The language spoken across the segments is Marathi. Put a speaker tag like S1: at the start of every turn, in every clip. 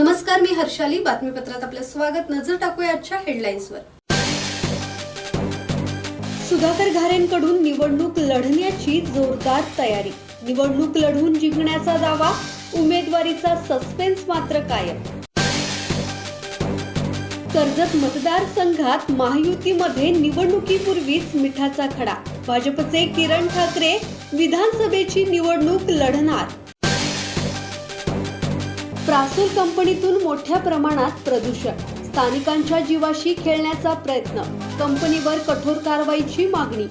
S1: नमस्कार मी हर्षाली. बातमीपत्रात आपलं स्वागत. नजर टाकूया आजच्या हेडलाईन्सवर. सुधाकर घारेंकडून निवडणूक लढण्याची जोरदार तयारी. निवडणूक लढवून जिंकण्याचा दावा उमेदवारीचा सस्पेन्स मात्र कायम. कर्जत मतदारसंघात महायुतीमध्ये निवडणुकीपूर्वीच मिठाचा खडा. भाजपचे किरण ठाकरे विधानसभेची निवडणूक लढणार. प्रासूर कंपनीतून मोठ्या प्रमाणात प्रदूषण. स्थानिकांच्या जीवाशी खेळण्याचा प्रयत्न. कंपनीवर कठोर कारवाईची मागणी.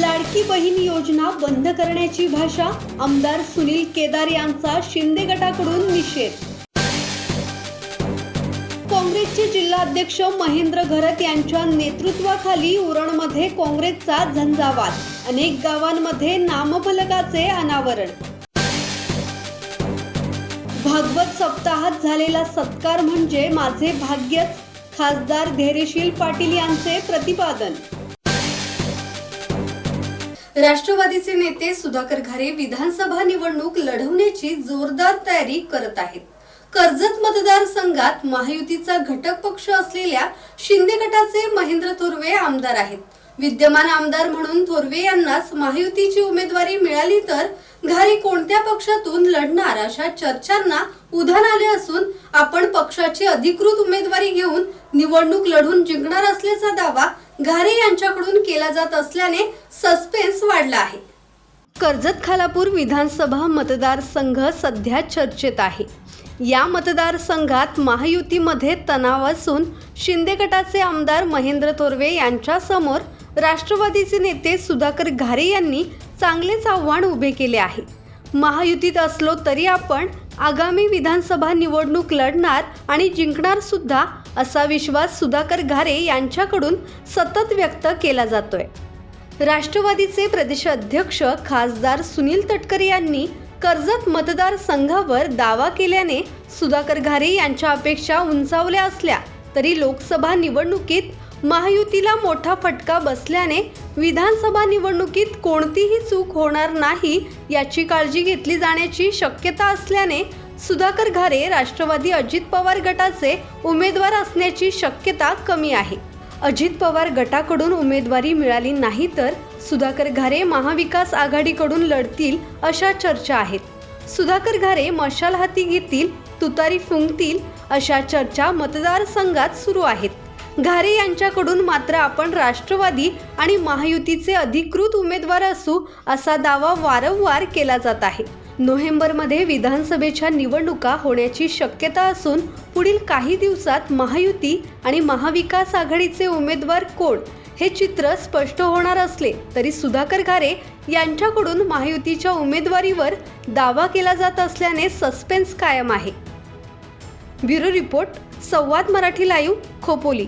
S1: लाडकी बहीण योजना बंद करण्याची भाषा आमदार सुनील केदार यांचा शिंदे गटाकडून निषेध. काँग्रेसचे जिल्हाध्यक्ष महेंद्र घरत यांच्या नेतृत्वाखाली उरणमध्ये काँग्रेसचा झंझावात. अनेक गावांमध्ये नामफलकाचे अनावरण. भागवत सप्ताहात झालेला सत्कार म्हणजे माझे भाग्यच. खासदार धैर्यशील पाटील यांचे प्रतिपादन. राष्ट्रवादीचे नेते सुधाकर घारे विधानसभा निवडणूक लढवण्याची जोरदार तयारी करत आहेत. कर्जत मतदारसंघात महायुतीचा घटक पक्ष असलेल्या शिंदे गटाचे महेंद्र थोरवे आमदार आहेत. विद्यमान आमदार म्हणून थोरवे यांनाच महायुतीची उमेदवारी मिळाली तर घारे कोणत्या पक्षातून लढणार अशा चर्चांना उधाण आले असून आपण पक्षाची अधिकृत उमेदवारी घेऊन निवडणूक लढून जिंकणार असल्याचा दावा घारे यांच्याकडून केला जात असल्याने सस्पेन्स वाढला आहे. कर्जत खालापूर विधानसभा मतदारसंघ सध्या चर्चेत आहे. या मतदारसंघात महायुतीमध्ये तणाव असून शिंदे गटाचे आमदार महेंद्र तोरवे यांच्यासमोर राष्ट्रवादीचे नेते सुधाकर घारे यांनी चांगलेच आव्हान उभे केले आहे. महायुतीत असलो तरी आपण आगामी विधानसभा निवडणूक लढणार आणि जिंकणार सुद्धा असा विश्वास सुधाकर घारे यांच्याकडून सतत व्यक्त केला जातोय. राष्ट्रवादीचे प्रदेशाध्यक्ष खासदार सुनील तटकरे यांनी कर्जत मतदारसंघावर दावा केल्याने सुधाकर घारे यांच्या अपेक्षा उंचावल्या असल्या तरी लोकसभा निवडणुकीत महायुतीला मोठा फटका बसल्याने विधानसभा निवडणुकीत कोणतीही चूक होणार नाही याची काळजी घेतली जाण्याची शक्यता असल्याने सुधाकर घारे राष्ट्रवादी अजित पवार गटाचे उमेदवार असण्याची शक्यता कमी आहे. अजित पवार गटाकडून उमेदवारी मिळाली नाही तर सुधाकर घारे महाविकास आघाडीकडून लढतील अशा चर्चा आहेत. सुधाकर घारे मशाल हाती घेतील तुतारी फुंकतील अशा चर्चा मतदारसंघात सुरू आहेत. घारे यांच्याकडून मात्र आपण राष्ट्रवादी आणि महायुतीचे अधिकृत उमेदवार असू असा दावा वारंवार केला जात आहे. नोव्हेंबरमध्ये विधानसभेच्या निवडणुका होण्याची शक्यता असून पुढील काही दिवसात महायुती आणि महाविकास आघाडीचे उमेदवार कोण हे चित्र स्पष्ट होणार असले तरी सुधाकर घारे यांच्याकडून महायुतीच्या उमेदवारीवर दावा केला जात असल्याने सस्पेन्स कायम आहे. ब्युरो रिपोर्ट संवाद मराठी लाईव्ह खोपोली.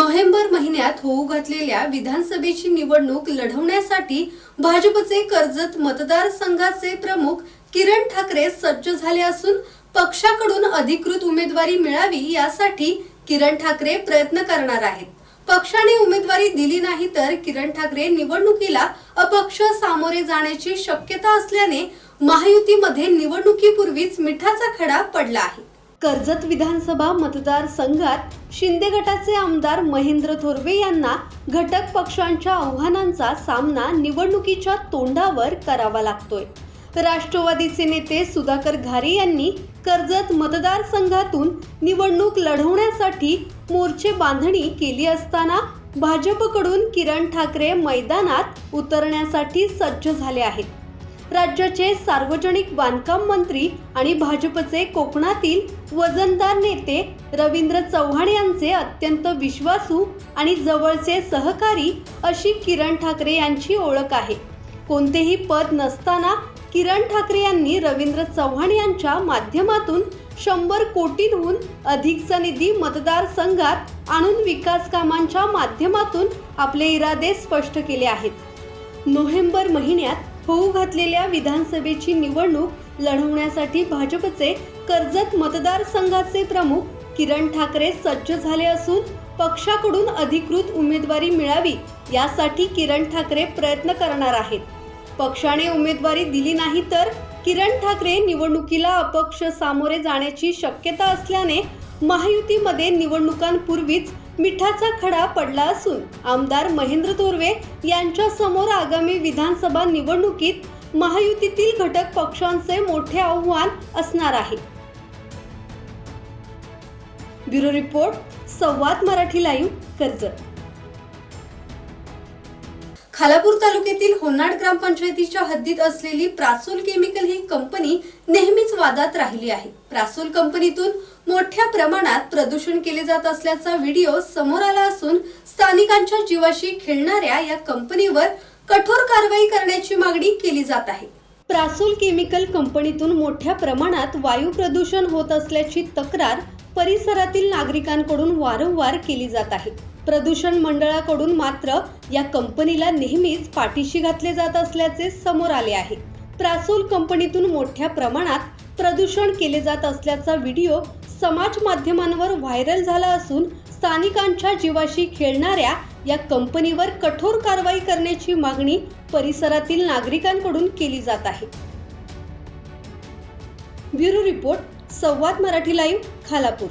S1: नोव्हेंबर महिन्यात होऊ घातलेल्या विधानसभेची निवडणूक लढवण्यासाठी भाजपचे कर्जत मतदारसंघाचे प्रमुख किरण ठाकरे सज्ज झाले असून पक्षाकडून अधिकृत उमेदवारी मिळावी यासाठी किरण ठाकरे प्रयत्न करणार आहेत. पक्षाने उमेदवारी दिली नाही तर किरण ठाकरे निवडणुकीला अपक्ष सामोरे जाण्याची शक्यता असल्याने महायुतीमध्ये निवडणुकीपूर्वीच मिठाचा खडा पडला आहे. कर्जत विधानसभा मतदारसंघात शिंदे गटाचे आमदार महेंद्र थोरवे यांना घटक पक्षांच्या आव्हानांचा सामना निवडणुकीच्या तोंडावर करावा लागतोय. राष्ट्रवादीचे नेते सुधाकर घारे यांनी कर्जत मतदारसंघातून निवडणूक लढवण्यासाठी मोर्चे बांधणी केली असताना भाजपकडून किरण ठाकरे मैदानात उतरण्यासाठी सज्ज झाले आहेत. राज्याचे सार्वजनिक बांधकाम मंत्री आणि भाजपचे कोकणातील वजनदार नेते रवींद्र चव्हाण यांचे अत्यंत विश्वासू आणि जवळचे सहकारी अशी किरण ठाकरे यांची ओळख आहे. कोणतेही पद नसताना किरण ठाकरे यांनी रवींद्र चव्हाण यांच्या माध्यमातून शंभर कोटींहून अधिकचा निधी मतदारसंघात आणून विकास कामांच्या माध्यमातून आपले इरादे स्पष्ट केले आहेत. नोव्हेंबर महिन्यात होऊ घातलेल्या विधानसभेची निवडणूक लढवण्यासाठी भाजपचे कर्जत मतदारसंघाचे प्रमुख किरण ठाकरे सज्ज झाले असून पक्षाकडून अधिकृत उमेदवारी मिळावी यासाठी किरण ठाकरे प्रयत्न करणार आहेत. पक्षाने उमेदवारी दिली नाही तर किरण ठाकरे निवडणुकीला अपक्ष सामोरे जाण्याची शक्यता असल्याने महायुतीमध्ये निवडणुकांपूर्वीच मिठाचा खडा पडला असून आमदार महेंद्र तोरवे यांच्या समोर आगामी विधानसभा निवडणुकीत महायुतीतील घटक पक्षांचे मोठे आव्हान असणार आहे. ब्युरो रिपोर्ट संवाद मराठी लाईव्ह कर्जत. खालापूर तालुक्यातील होनाड ग्रामपंचायतीच्या हद्दीत असलेली प्रासोल केमिकल ही कंपनी नेहमीच वादात राहिली आहे. प्रासोल कंपनीतून मोठ्या प्रमाणात प्रदूषण केले जात असल्याचा व्हिडिओ समोर आला असून स्थानिकांच्या जीवाशी खेळणाऱ्या या कंपनीवर कठोर कारवाई करण्याची मागणी केली जात आहे. प्रासूल केमिकल कंपनीतून मोठ्या प्रमाणात वायू प्रदूषण होत असल्याची तक्रार परिसरातील नागरिकांकडून वारंवार केली जात आहे. प्रदूषण मंडळाकडून मात्र या कंपनीला नेहमीच पाठीशी घातले जात असल्याचे समोर आले आहे. प्रासूल कंपनीतून मोठ्या प्रमाणात प्रदूषण केले जात असल्याचा व्हिडिओ समाज माध्यमांवर व्हायरल झाला असून स्थानिकांच्या जीवाशी खेळणाऱ्या या कंपनीवर कठोर कारवाई करण्याची मागणी परिसरातील नागरिकांकडून केली जात आहे. ब्युरो रिपोर्ट संवाद मराठी लाईव्ह खालापूर.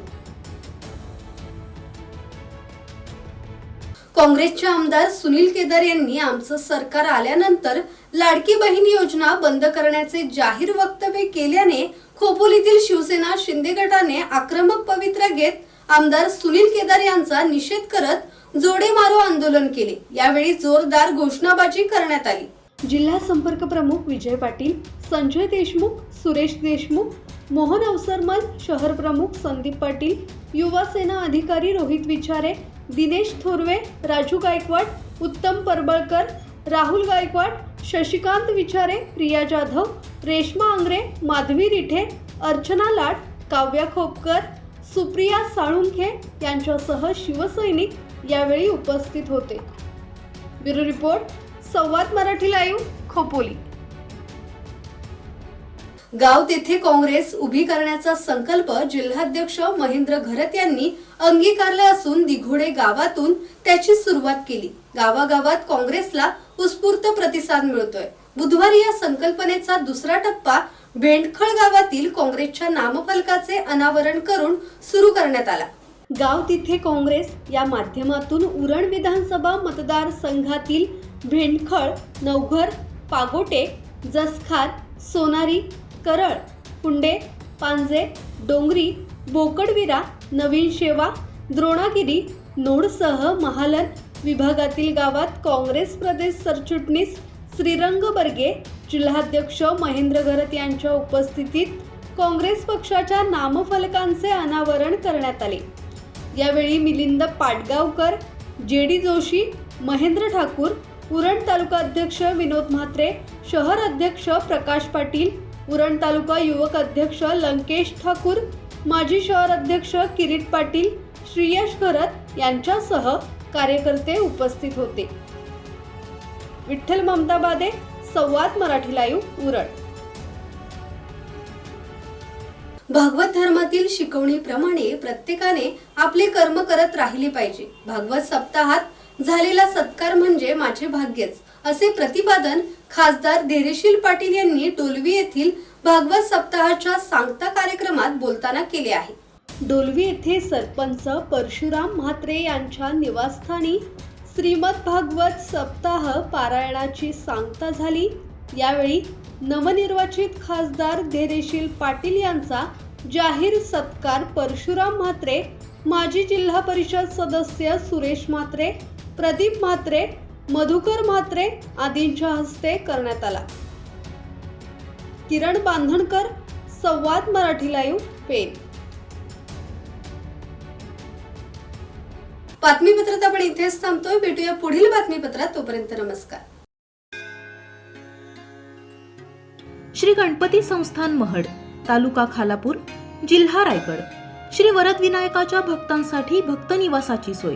S1: काँग्रेसचे आमदार सुनील केदार यांनी आमचं सरकार आल्यानंतर लाडकी बहीण योजना बंद करण्याचे जाहीर वक्तव्य केल्याने खोपोलीतील शिवसेना शिंदे गटाने आक्रमक पवित्रा घेत आमदार सुनील केदार यांचा निषेध करत जोडे मारो आंदोलन केले. यावेळी जोरदार घोषणाबाजी करण्यात आली. जिल्हा संपर्क प्रमुख विजय पाटील संजय देशमुख सुरेश देशमुख मोहन अवसरमल शहर प्रमुख संदीप पाटील युवा सेना अधिकारी रोहित विचारे दिनेश थोरवे राजू गायकवाड उत्तम परबळकर राहुल गायकवाड शशिकांत विचारे प्रिया जाधव रेश्मा आंग्रे माधवी रिठे अर्चना लाड काव्या खोपकर सुप्रिया साळुंखे यांच्यासह शिवसैनिक यावेळी उपस्थित होते. ब्युरो रिपोर्ट संवाद मराठी लाईव्ह खोपोली. गाव तेथे काँग्रेस उभी करण्याचा संकल्प जिल्हाध्यक्ष महेंद्र घरत यांनी अंगीकारला असून दिघोडे गावातून त्याची सुरुवात केली. गावागावात काँग्रेसला उत्स्फूर्त प्रतिसाद मिळतोय. बुधवारी या संकल्पनेचा दुसरा टप्पा भेंडखळ गावातील काँग्रेसच्या नामफलकाचे अनावरण करून सुरू करण्यात आला. गाव तिथे काँग्रेस या माध्यमातून उरण विधानसभा मतदारसंघातील भेंडखळ नवघर पागोटे जसखार सोनारी करळ पुंडे पांजे डोंगरी बोकडविरा नवीन शेवा द्रोणागिरी नोडसह महालन विभागातील गावात काँग्रेस प्रदेश सरचिटणीस श्रीरंग बर्गे जिल्हाध्यक्ष महेंद्र घरत यांच्या उपस्थितीत काँग्रेस पक्षाच्या नामफलकांचे अनावरण करण्यात आले. यावेळी मिलिंद पाटगावकर जे डी जोशी महेंद्र ठाकूर उरण तालुका अध्यक्ष विनोद म्हात्रे शहर अध्यक्ष प्रकाश पाटील उरण तालुका युवक अध्यक्ष लंकेश ठाकूर माजी शहर अध्यक्ष किरीट पाटील श्रीयश घरत यांच्यासह कार्यकर्ते उपस्थित होते. विठ्ठल ममताबादे संवाद मराठी लाईव्ह उरण. भागवत धर्मातील शिकवणीप्रमाणे प्रत्येकाने आपले कर्म करत राहिले पाहिजे. भागवत सप्ताहात झालेला सत्कार म्हणजे माझे भाग्यच. असे प्रतिपादन खासदार धैर्यशील पाटील यांनी डोलवी येथील भागवत सप्ताहाच्या सांगता कार्यक्रमात बोलताना केले आहे. डोलवी येथे सरपंच परशुराम म्हात्रे यांच्या निवासस्थानी श्रीमद भागवत सप्ताह पारायणाची सांगता झाली. यावेळी नवनिर्वाचित खासदार धैर्यशील पाटील यांचा जाहीर सत्कार परशुराम म्हात्रे माजी जिल्हा परिषद सदस्य सुरेश म्हात्रे प्रदीप म्हात्रे मधुकर म्हात्रे आदींच्या हस्ते करण्यात आला. किरण बांधणकर संवाद मराठी लाईव्ह पेन बातमीपत्रात आपण इथेच थांबतोय. भेटूया पुढील बातमीपत्रात. तोपर्यंत नमस्कार.
S2: श्री गणपती संस्थान महड तालुका खालापूर जिल्हा रायगड. श्री वरदविनायकाच्या भक्तांसाठी भक्त निवासाची सोय.